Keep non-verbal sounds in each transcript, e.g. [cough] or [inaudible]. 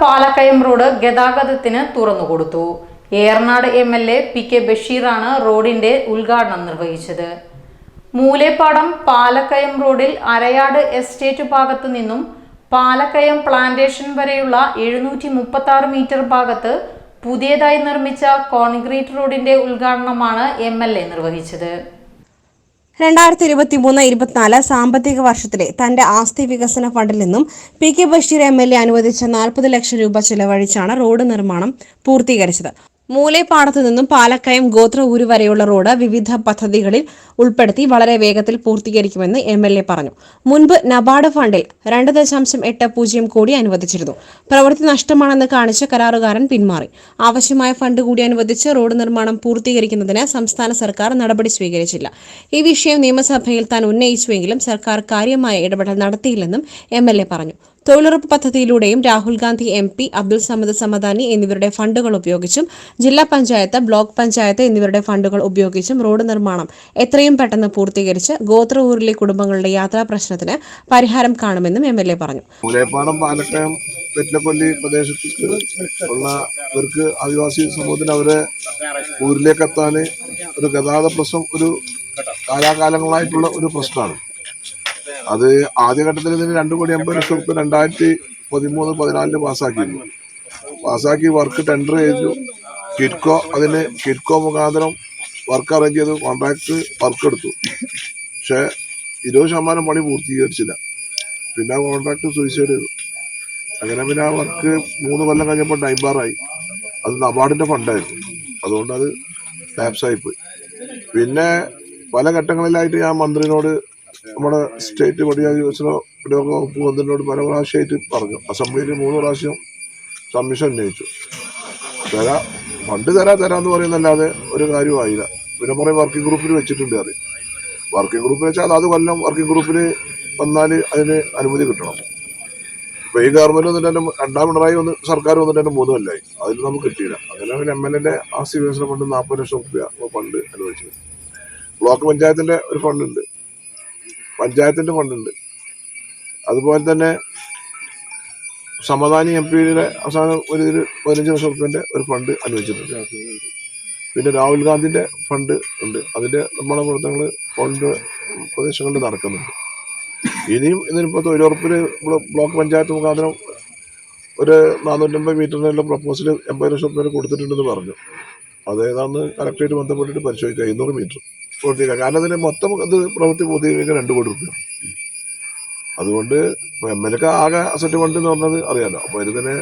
Palakkayam road ഗതാഗതത്തിന് തുറന്നുകൊടുത്തു Eranad M L A P K ബഷീറാണ് റോഡിന്റെ ഉദ്ഘാടനം നിർവഹിച്ചത്. മൂലേപ്പാടം പാലക്കയം റോഡിൽ അരയാട് എസ്റ്റേറ്റ് ഭാഗത്തു നിന്നും പാലക്കയം പ്ലാന്റേഷൻ വരെയുള്ള എഴുന്നൂറ്റി മുപ്പത്തി ആറ് മീറ്റർ ഭാഗത്ത് പുതിയതായി നിർമ്മിച്ച കോൺക്രീറ്റ് റോഡിന്റെ ഉദ്ഘാടനമാണ് എം എൽ എ നിർവഹിച്ചത്. രണ്ടായിരത്തി ഇരുപത്തി മൂന്ന് ഇരുപത്തിനാല് സാമ്പത്തിക വർഷത്തിലെ തന്റെ ആസ്തി വികസന ഫണ്ടിൽ നിന്നും P K Basheer M L A അനുവദിച്ച നാൽപ്പത് ലക്ഷം രൂപ ചെലവഴിച്ചാണ് റോഡ് നിർമ്മാണം പൂർത്തീകരിച്ചത്. മൂലേപ്പാടത്തു നിന്നും പാലക്കയം ഗോത്ര ഗോത്രഊര് വരെയുള്ള റോഡ് വിവിധ പദ്ധതികളിൽ ഉൾപ്പെടുത്തി വളരെ വേഗത്തിൽ പൂർത്തീകരിക്കുമെന്ന് എം എൽ എ പറഞ്ഞു. മുൻപ് നബാർഡ് ഫണ്ടിൽ രണ്ട് ദശാംശം എട്ട് പൂജ്യം കോടി അനുവദിച്ചിരുന്നു. പ്രവൃത്തി നഷ്ടമാണെന്ന് കാണിച്ച് കരാറുകാരൻ പിന്മാറി. ആവശ്യമായ ഫണ്ട് കൂടി അനുവദിച്ച് റോഡ് നിർമ്മാണം പൂർത്തീകരിക്കുന്നതിന് സംസ്ഥാന സർക്കാർ നടപടി സ്വീകരിച്ചില്ല. ഈ വിഷയം നിയമസഭയിൽ താൻ ഉന്നയിച്ചുവെങ്കിലും സർക്കാർ കാര്യമായ ഇടപെടൽ നടത്തിയില്ലെന്നും എ പറഞ്ഞു. തൊഴിലുറപ്പ് പദ്ധതിയിലൂടെയും രാഹുൽ ഗാന്ധി എം പി അബ്ദുൾ സമദ് സമദാനി എന്നിവരുടെ ഫണ്ടുകൾ ഉപയോഗിച്ചും ജില്ലാ പഞ്ചായത്ത് ബ്ലോക്ക് പഞ്ചായത്ത് എന്നിവരുടെ ഫണ്ടുകൾ ഉപയോഗിച്ചും റോഡ് നിർമ്മാണം എത്രയും പെട്ടെന്ന് പൂർത്തീകരിച്ച് ഗോത്രഊരിലെ കുടുംബങ്ങളുടെ യാത്രാ പ്രശ്നത്തിന് പരിഹാരം കാണുമെന്നും എം എൽ എ പറഞ്ഞു. പാലക്കയം പ്രദേശത്ത് ഉള്ള ഇവർക്ക് ആദിവാസി സമൂഹത്തിന് അവരെ ഊരിലേക്ക് എത്താൻ ഒരു ഗതാഗത പ്രശ്നം ഒരു കാലാകാലങ്ങളായിട്ടുള്ള ഒരു പ്രശ്നമാണ്. അത് ആദ്യഘട്ടത്തിൽ ഇതിന് രണ്ട് കോടി അമ്പത് ലക്ഷം റുപ്യ രണ്ടായിരത്തി പതിമൂന്ന് പതിനാലിൽ പാസ്സാക്കിയിരുന്നു. പാസ്സാക്കി വർക്ക് ടെൻഡർ ചെയ്തു. കിറ്റ്കോ അതിന് കിറ്റ്കോ മുഖാന്തരം വർക്ക് അറേഞ്ച് ചെയ്ത്. കോൺട്രാക്ട് വർക്ക് എടുത്തു. പക്ഷേ ഇരുപത് ശതമാനം പണി പൂർത്തീകരിച്ചില്ല. പിന്നെ കോൺട്രാക്ട് സൂയിസൈഡ് ചെയ്തു. അങ്ങനെ പിന്നെ ആ വർക്ക് മൂന്ന് കൊല്ലം കഴിഞ്ഞപ്പോൾ ടൈംബാറായി അത് നബാർഡിന്റെ ഫണ്ടായിരുന്നു അതുകൊണ്ട് അത് ലാപ്സ് ആയിപ്പോയി പിന്നെ പല ഘട്ടങ്ങളിലായിട്ട് ഞാൻ മന്ത്രിനോട് നമ്മുടെ സ്റ്റേറ്റ് പടിയാതി വികസന ഇടവക വകുപ്പ് മന്ത്രിനോട് പല പ്രാവശ്യമായിട്ട് പറഞ്ഞു. അസംബ്ലിയിൽ മൂന്ന് പ്രാവശ്യം കമ്മീഷൻ ഉന്നയിച്ചു തരാ ഫണ്ട് തരാ തരാന്ന് പറയുന്നല്ലാതെ ഒരു കാര്യമായില്ല പിന്നെ കുറേ വർക്കിംഗ് ഗ്രൂപ്പിൽ വെച്ചിട്ടുണ്ട് അത്. വർക്കിംഗ് ഗ്രൂപ്പിൽ വെച്ചാൽ അത് കൊല്ലം വർക്കിംഗ് ഗ്രൂപ്പിൽ വന്നാൽ അതിന് അനുമതി കിട്ടണം. ഇപ്പോൾ ഈ ഗവൺമെന്റ് വന്നിട്ട് തന്നെ രണ്ടാം പിണറായി വന്ന് സർക്കാർ വന്നിട്ട് തന്നെ മൂന്ന് കൊല്ലമായി അതിൽ നമുക്ക് കിട്ടിയില്ല. അങ്ങനെ ഒരു എം എൽ എന്റെ ആസ്തി വികസന ഫണ്ട് നാൽപ്പത് ലക്ഷം റുപ്യ ഫണ്ട് അനുവദിച്ചത് ബ്ലോക്ക് പഞ്ചായത്തിന്റെ ഒരു ഫണ്ട് ഉണ്ട് പഞ്ചായത്തിന്റെ ഫണ്ടുണ്ട്. അതുപോലെ തന്നെ സമാധാനി എം പിയുടെ അവസാനം ഒരു ഇതിൽ പതിനഞ്ച് ലക്ഷം റുപ്യന്റെ ഒരു ഫണ്ട് അനുവദിച്ചിട്ടുണ്ട്. പിന്നെ രാഹുൽ ഗാന്ധിന്റെ ഫണ്ട് ഉണ്ട്. അതിന്റെ നമ്മളെ പ്രവർത്തനങ്ങൾ ഫണ്ട് പ്രദേശങ്ങളിൽ നടക്കുന്നുണ്ട്. ഇനിയും ഇതിനിപ്പോൾ തൊഴിലുറപ്പിൽ ബ്ലോക്ക് പഞ്ചായത്ത് മുഖാന്തരം ഒരു നാനൂറ്റമ്പത് മീറ്ററിനുള്ള പ്രപ്പോസൽ എൺപത് ലക്ഷം റുപ്യ കൊടുത്തിട്ടുണ്ടെന്ന് പറഞ്ഞു. അത് ഏതാന്ന് കലക്ടറേറ്റ് ബന്ധപ്പെട്ടിട്ട് പരിശോധിക്കുക ഇരുന്നൂറ് മീറ്റർ. പൂർത്തീകരിക്കാം കാരണം അതിന് മൊത്തം അത് പ്രവൃത്തി പൂർത്തീകരിക്കാൻ രണ്ട് കോടി റുപ്യ അതുകൊണ്ട് എം എൽ എക്ക് ആകെ അസറ്റ് ഫണ്ട് എന്ന് പറഞ്ഞത് അറിയാലോ. അപ്പോൾ ഇതിന്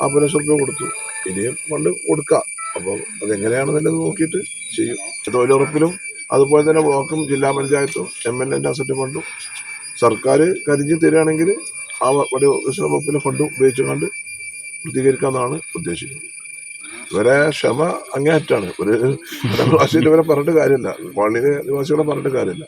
നാൽപ്പത് ലക്ഷം റുപ്യ കൊടുത്തു. ഇനിയും ഫണ്ട് കൊടുക്കാം. അപ്പോൾ അതെങ്ങനെയാണെന്നുള്ളത് നോക്കിയിട്ട് ചെയ്യും? തൊഴിലുറപ്പിലും അതുപോലെ തന്നെ ബ്ലോക്കും ജില്ലാ പഞ്ചായത്തും എം എൽ എന്റെ അസറ്റ് ഫണ്ടും സർക്കാർ കരിഞ്ഞ് തരികയാണെങ്കിൽ ആ വടി വകുപ്പിലെ ഫണ്ട് ഉപയോഗിച്ചുകൊണ്ട് പൂർത്തീകരിക്കാമെന്നാണ് ഉദ്ദേശിക്കുന്നത്. ഇവരെ ക്ഷമ അങ്ങേറ്റാണ് ഒരു [laughs] പ്രാവശ്യം ഇവരെ പറഞ്ഞിട്ട് കാര്യമില്ല. കോളനിയിലെ നിവാസികളെ പറഞ്ഞിട്ട് കാര്യമില്ല.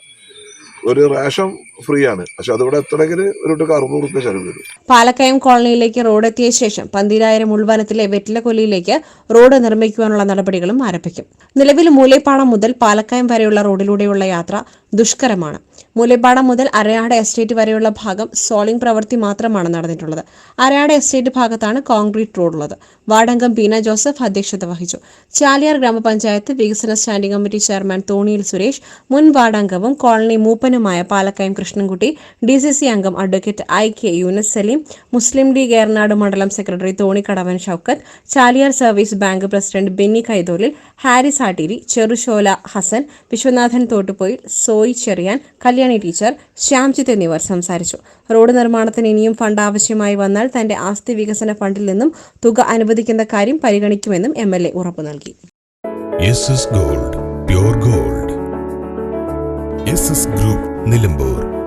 ഒരു റേഷൻ ഫ്രീ ആണ് പക്ഷെ അതിവിടെ എത്തണമെങ്കിൽ ഒരു അറുന്നൂറ് റുപ്യ ചെലവ് വരും. പാലക്കയം കോളനിയിലേക്ക് റോഡ് എത്തിയ ശേഷം പന്തിരായിരം ഉൾവനത്തിലെ വെറ്റിലക്കൊല്ലിയിലേക്ക് റോഡ് നിർമ്മിക്കുവാനുള്ള നടപടികളും ആരംഭിക്കും. നിലവിൽ മൂലേപ്പാടം മുതൽ പാലക്കയം വരെയുള്ള റോഡിലൂടെയുള്ള യാത്ര ദുഷ്കരമാണ്. മൂലേപ്പാടം മുതൽ അരയാട് എസ്റ്റേറ്റ് വരെയുള്ള ഭാഗം സോളിംഗ് പ്രവൃത്തി മാത്രമാണ് നടന്നിട്ടുള്ളത്. അരയാട് എസ്റ്റേറ്റ് ഭാഗത്താണ് കോൺക്രീറ്റ് റോഡുള്ളത്. വാർഡംഗം ബീന ജോസഫ് അധ്യക്ഷത വഹിച്ചു. ചാലിയാർ ഗ്രാമപഞ്ചായത്ത് വികസന standing committee chairman Thoniyil Suresh മുൻ വാർഡംഗവും colony മൂപ്പനുമായ Palakkayam Krishnankutty D C C അംഗം advocate I K Yoonus Saleem Muslim League Eranad മണ്ഡലം secretary Thonikkadavan Shoukath Chaliyar service bank president Benny Kaitholil Haris Sattiri Cherushola Hassan Viswanathan Thottupoyil Soyi Cheriyan Kalyani teacher Shyamjith എന്നിവർ സംസാരിച്ചു. Road നിർമ്മാണത്തിന് ഇനിയും fund ആവശ്യമായി വന്നാൽ തന്റെ ആസ്തി വികസന ഫണ്ടിൽ നിന്നും തുക അനുവദിക്കുന്ന കാര്യം പരിഗണിക്കുമെന്നും എം എൽ എ ഉറപ്പു നൽകി. Gold gold. ഗ്രൂപ്പ് നിലമ്പൂർ.